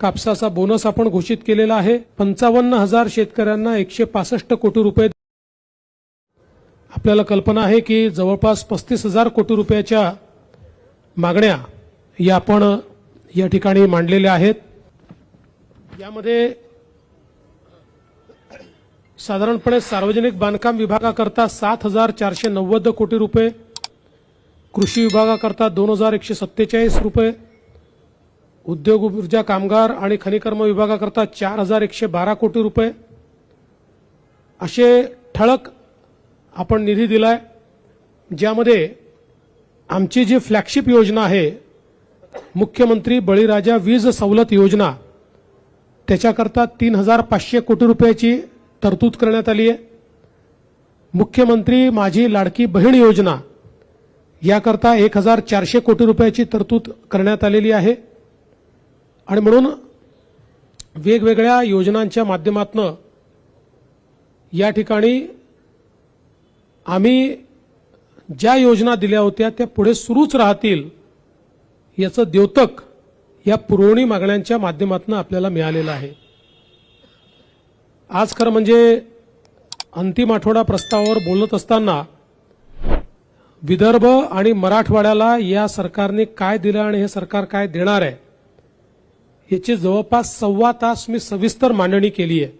कापसाचा बोनस आपण घोषित केलेला आहे. पंचावन्न हजार शेतकऱ्यांना एकशे पासष्ट कोटी रुपये आपल्याला कल्पना आहे की जवळपास पस्तीस हजार कोटी रुपयाच्या मागण्या या आपण या ठिकाणी मांडलेल्या आहेत. यामध्ये साधारणपणे सार्वजनिक बांधकाम विभागाकरता सात हजार चारशे नव्वद कोटी रुपये कृषी विभागाकरता दोन हजार एकशे सत्तेचाळीस रुपये उद्योग ऊर्जा कामगार आणि खनिकर्म विभागाकरता चार हजार एकशे बारा कोटी रुपये. असे ठळक आपण निधी दिलाय ज्यामध्ये आमची जी फ्लॅगशिप योजना आहे मुख्यमंत्री बळीराजा वीज सवलत योजना त्याच्याकरता तीन हजार पाचशे कोटी रुपयाची तरतूद करण्यात आली आहे मुख्यमंत्री माझी लाडकी बहीण योजना याकरता एक हजार चारशे कोटी रुपयाची तरतूद करण्यात आलेली आहे. आणि म्हणून वेगवेगळ्या योजनांच्या माध्यमातून या ठिकाणी आम्ही ज्या योजना दिल्या होत्या त्या पुढे सुरूच राहतील याचं द्योतक या पुरवणी मागण्यांच्या माध्यमातून आपल्याला मिळालेलं आहे. आज खरं म्हणजे अंतिम आठवडा प्रस्तावावर बोलत असताना विदर्भ आणि मराठवाड्याला या सरकारने काय दिलं आणि हे सरकार काय देणार आहे याची जवळपास सव्वा तास मी सविस्तर मांडणी केली आहे.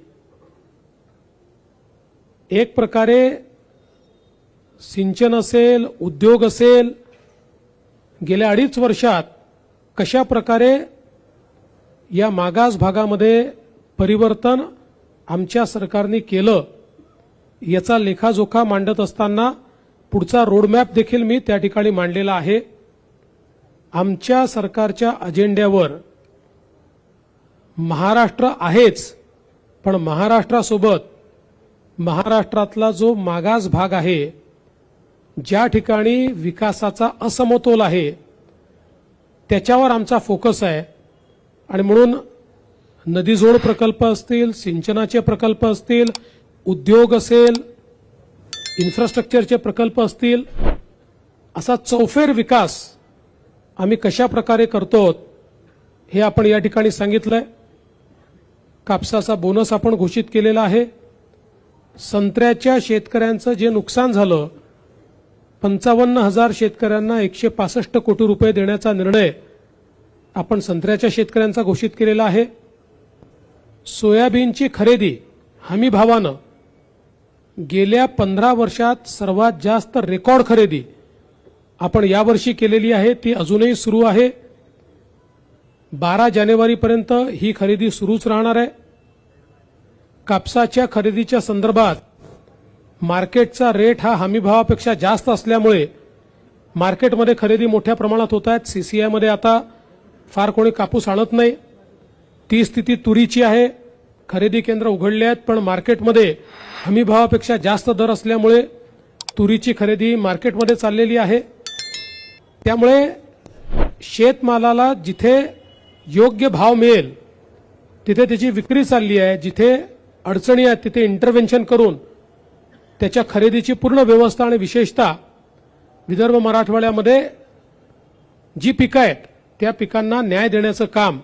एक प्रकारे सिंचन असेल उद्योग असेल गेल्या अडीच वर्षात कशा प्रकारे या मागास भागामध्ये परिवर्तन आमच्या सरकारने केलं याचा लेखाजोखा मांडत असताना पुढचा रोडमॅप देखील मी त्या ठिकाणी मांडलेला आहे. आमच्या सरकारच्या अजेंड्यावर महाराष्ट्र आहेच पण महाराष्ट्रासोबत महाराष्ट्रातला जो मागास भाग आहे ज्या ठिकाणी विकासाचा असमतोल आहे त्याच्यावर आमचा फोकस आहे. आणि म्हणून नदीजोड प्रकल्प असतील सिंचनाचे प्रकल्प असतील उद्योग असेल इन्फ्रास्ट्रक्चरचे प्रकल्प असतील असा चौफेर विकास आम्ही कशा प्रकारे करतो हे आपण या ठिकाणी सांगितलंय. कापसाचा बोनस आपण घोषित केलेला आहे. संत्र्याच्या शेतकऱ्यांचं जे नुकसान झालं पंचावन्न हजार शेतकऱ्यांना एकशे पासष्ट कोटी रुपये देण्याचा निर्णय आपण संत्र्याच्या शेतकऱ्यांचा घोषित केलेला आहे. सोयाबीनची खरेदी हमी भावानं गेल्या पंधरा वर्षात सर्वात जास्त रेकॉर्ड खरेदी आपण यावर्षी केलेली आहे ती अजूनही सुरू आहे. बारा जानेवारीपर्यंत ही खरेदी सुरूच राहणार आहे. कापसाच्या खरेदीच्या संदर्भात मार्केटचा रेट हा हमीभावापेक्षा जास्त असल्यामुळे मार्केटमध्ये खरेदी मोठ्या प्रमाणात होत आहेत. सीसीआयमध्ये आता फार कोणी कापूस आणत नाही. ती स्थिती तुरीची आहे. खरेदी केंद्र उघडले आहेत पण मार्केटमध्ये हमीभावापेक्षा जास्त दर असल्यामुळे तुरीची खरेदी मार्केटमध्ये चाललेली आहे. त्यामुळे शेतमालाला जिथे योग्य भाव मिळेल. तिथे त्याची विक्री चालली आहे. जिथे अडचणी आहेत तिथे इंटरव्हेन्शन करून त्याच्या खरेदीची पूर्ण व्यवस्था आणि विशेषतः विदर्भ मराठवाड्यामध्ये जी पिकं आहेत त्या पिकांना न्याय देण्याचं काम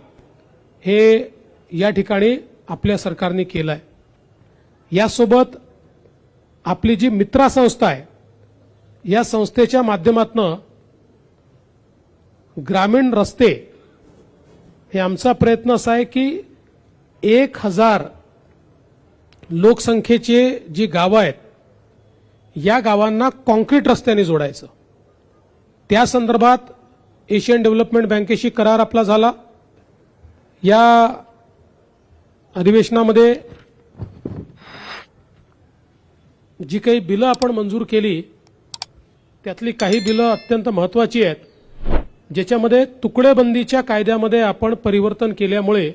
हे या ठिकाणी आपल्या सरकारने केलं आहे यासोबत आपली जी मित्रा संस्था आहे या संस्थेच्या माध्यमातून ग्रामीण रस्ते हे आमचा प्रयत्न असा आहे की एक हजार लोकसंख्येचे जी गावं आहेत या गावांना कॉन्क्रीट रस्त्याने जोडायचं. त्या संदर्भात एशियन डेव्हलपमेंट बँकेशी करार आपला झाला. या अधिवेशनामध्ये जी काही बिलं आपण मंजूर केली त्यातली काही बिलं अत्यंत महत्वाची आहेत. ज्याच्यामध्ये तुकडेबंदीच्या कायद्यामध्ये आपण परिवर्तन केल्यामुळे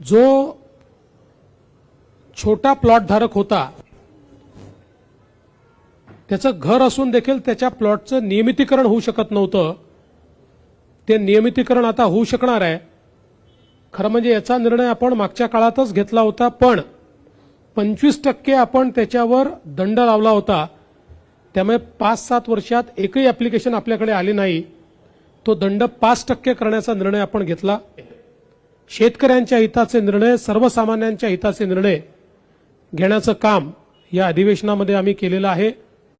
जो छोटा प्लॉटधारक होता त्याचं घर असून देखील त्याच्या प्लॉटचं नियमितीकरण होऊ शकत नव्हतं. ते नियमितीकरण आता होऊ शकणार आहे. खरं म्हणजे याचा निर्णय आपण मागच्या काळातच घेतला होता पण पंचवीस टक्के आपण त्याच्यावर दंड लावला होता. त्यामुळे पाच सात वर्षात एकही ॲप्लिकेशन आपल्याकडे आली नाही. तो दंड पाच टक्के करण्याचा निर्णय आपण घेतला. शेतकऱ्यांच्या हिताचे निर्णय सर्वसामान्यांच्या हिताचे निर्णय घेण्याचं काम या अधिवेशनामध्ये आम्ही केलेलं आहे.